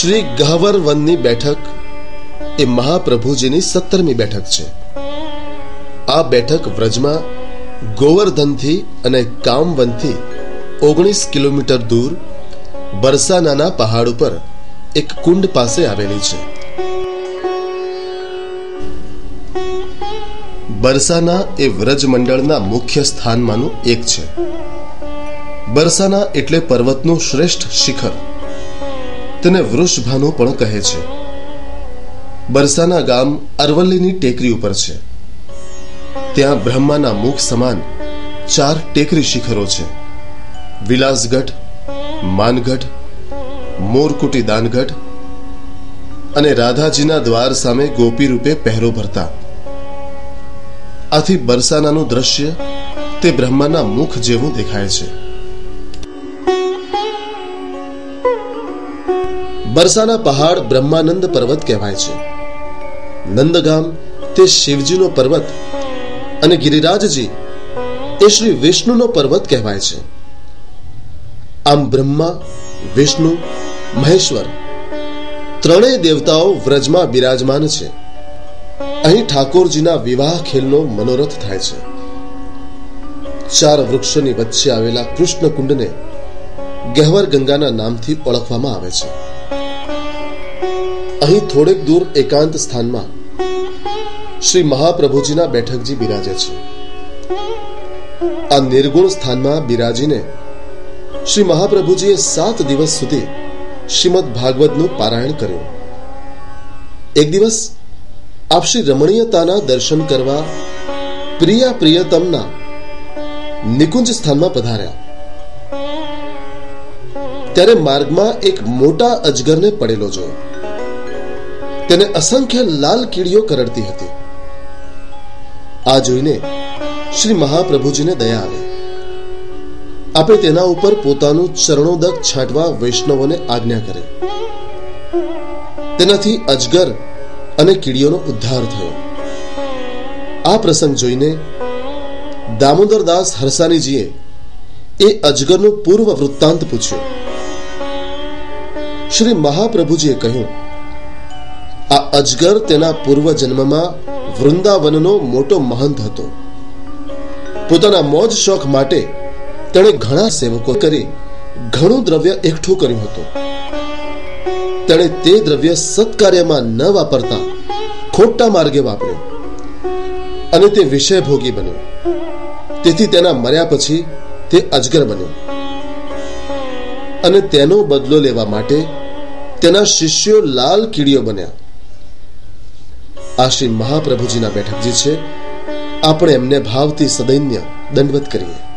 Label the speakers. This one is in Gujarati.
Speaker 1: શ્રી ગહવર વનની બેઠક એ મહાપ્રભુજીની સત્તરમી બેઠક છે. આ બેઠક વ્રજમાં ગોવર્ધનથી અને કામવનથી ઓગણીસ કિલોમીટર દૂર બરસાનાના પહાડ ઉપર એક કુંડ પાસે આવેલી છે. બરસાના એ વ્રજ મંડળના મુખ્ય સ્થાનમાંનું એક છે. બરસાના એટલે પર્વતનું શ્રેષ્ઠ શિખર. તેને વૃષભાનું પણ કહે છે. બરસાના ગામ અરવલ્લીની ટેકરી ઉપર છે. ત્યાં બ્રહ્માના મુખ સમાન ચાર ટેકરી શિખરો છે. વિલાસગઢ, માનગઢ, મોરકુટી દાનગઢ અને રાધાજીના દ્વાર સામે ગોપી રૂપે પહેરો ભરતા. આથી બરસાનાનું દ્રશ્ય તે બ્રહ્માના મુખ જેવું દેખાય છે. બરસાના પહાડ બ્રહ્માનંદ પર્વત કહેવાય છે. નંદગામ તે શિવજીનો પર્વત અને ગિરિરાજજી એ શ્રી વિષ્ણુનો પર્વત કહેવાય છે. આમ બ્રહ્મા, વિષ્ણુ, મહેશ્વર ત્રણેય દેવતાઓ વ્રજમાં બિરાજમાન છે. અહીં ઠાકોરજીના વિવાહ ખેલનો મનોરથ થાય છે. ચાર વૃક્ષોની વચ્ચે આવેલા કૃષ્ણ કુંડને ગહેવર ગંગાના નામથી ઓળખવામાં આવે છે. અહીં થોડેક દૂર એકાંત સ્થાનમાં શ્રી મહાપ્રભુજીના બેઠકજી બિરાજે છે. આ નિર્ગુણ સ્થાનમાં બિરાજીને શ્રી મહાપ્રભુજીએ સાત દિવસ સુધી શ્રીમદ ભાગવતનું પારાયણ કર્યું. એક દિવસ આપ શ્રી રમણીયતાના દર્શન કરવા પ્રિયા પ્રિયતમના નિકુંજ સ્થાનમાં પધાર્યા. ત્યારે માર્ગમાં એક મોટા અજગરને પડેલો જોયો. તેને અસંખ્ય લાલ કીડીઓ કરડતી હતી. આ જોઈને શ્રી મહાપ્રભુજીને દયા આવે. આપણે તેના ઉપર પોતાનું ચરણોદક છાંટવા વૈષ્ણવોને આજ્ઞા કરે. તેનાથી અજગર અને કીડીઓનો ઉદ્ધાર થયો. આ પ્રસંગ જોઈને દામોદરદાસ હરસાનીજીએ એ અજગરનું પૂર્વ વૃત્તાંત પૂછ્યું. શ્રી મહાપ્રભુજીએ કહ્યું આ અજગર તેના પૂર્વ જન્મમાં વૃંદાવનનો મોટો મહંત હતો. પોતાના મોજ શોખ માટે તેણે ઘણા સેવકો કરી ઘણું દ્રવ્ય એકઠું કર્યું હતું. તેણે તે દ્રવ્ય સત્કાર્યમાં ન વાપરતા ખોટા માર્ગે વાપર્યું અને તે વિષય ભોગી બન્યો. તેથી તેના મર્યા પછી તે અજગર બન્યો. અને તેનો બદલો લેવા માટે તેના શિષ્યો લાલ કીડીઓ બન્યા. આ શ્રી મહાપ્રભુજીના બેઠકજી છે. આપણે એમને ભાવથી સદૈન્ય દંડવત કરીએ.